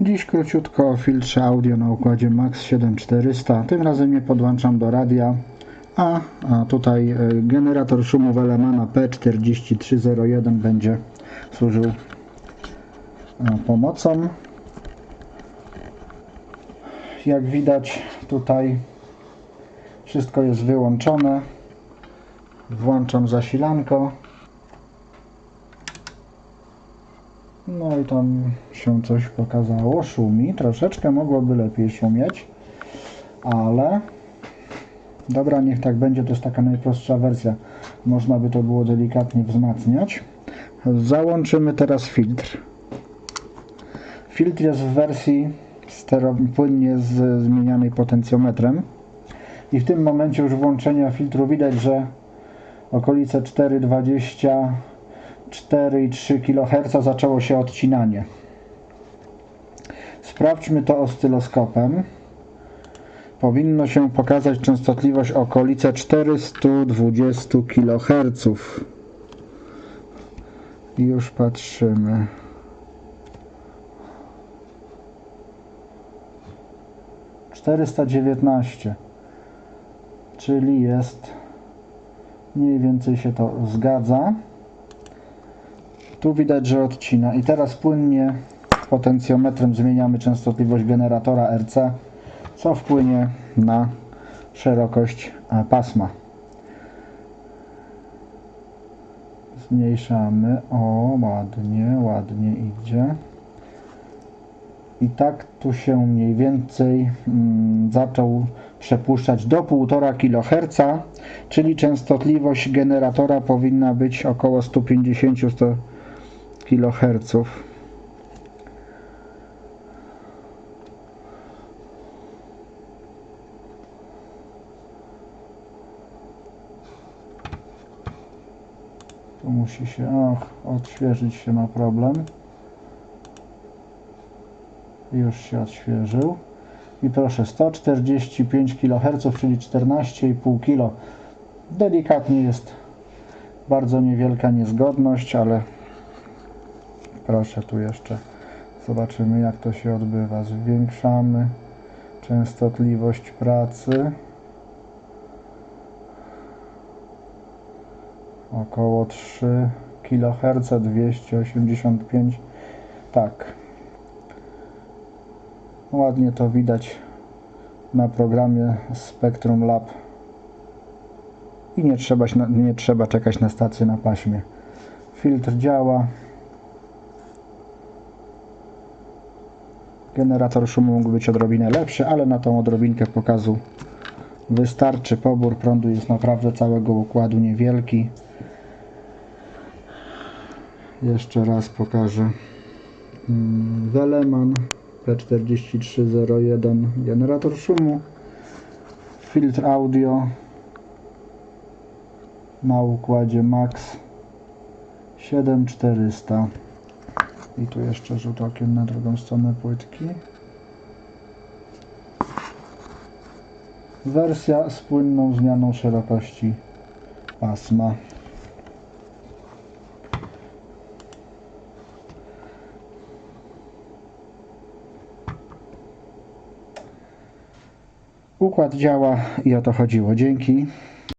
Dziś króciutko o filtrze audio na układzie Max 7400. Tym razem je podłączam do radia, a, a tutaj e, generator szumu Welemana P4301 będzie służył e, pomocą. Jak widać tutaj wszystko jest wyłączone. Włączam zasilanko. No i tam się coś pokazało, szumi, troszeczkę mogłoby lepiej szumieć, ale dobra, niech tak będzie, to jest taka najprostsza wersja, można by to było delikatnie wzmacniać. Załączymy teraz filtr. Filtr jest w wersji płynnie z zmienianej potencjometrem i w tym momencie już włączenia filtru widać, że okolice 4,20 4,3 kHz zaczęło się odcinanie. Sprawdźmy to oscyloskopem. Powinno się pokazać częstotliwość okolice 420 kHz. Już patrzymy. Czterysta dziewiętnaście, czyli jest mniej więcej się to zgadza. Tu widać, że odcina. I teraz płynnie potencjometrem zmieniamy częstotliwość generatora RC, co wpłynie na szerokość e, pasma. Zmniejszamy. O, ładnie, ładnie idzie. I tak tu się mniej więcej mm, zaczął przepuszczać do 1,5 kHz, czyli częstotliwość generatora powinna być około 150-100 kHz. Tu musi się, och, odświeżyć się ma problem. Już się odświeżył. I proszę, 145 kHz, czyli 14,5 kg. Delikatnie jest bardzo niewielka niezgodność, ale Proszę tu jeszcze zobaczymy jak to się odbywa. Zwiększamy częstotliwość pracy. Około 3 kHz 285. Tak. Ładnie to widać na programie Spectrum Lab. I nie trzeba, nie trzeba czekać na stację na paśmie. Filtr działa. Generator szumu mógł być odrobinę lepszy, ale na tą odrobinkę pokazu wystarczy. Pobór prądu jest naprawdę całego układu niewielki. Jeszcze raz pokażę. Mm, Weleman P4301 generator szumu, filtr audio na układzie Max 7400. I tu jeszcze rzut okiem na drugą stronę płytki. Wersja z płynną zmianą szerokości pasma. Układ działa i o to chodziło. Dzięki.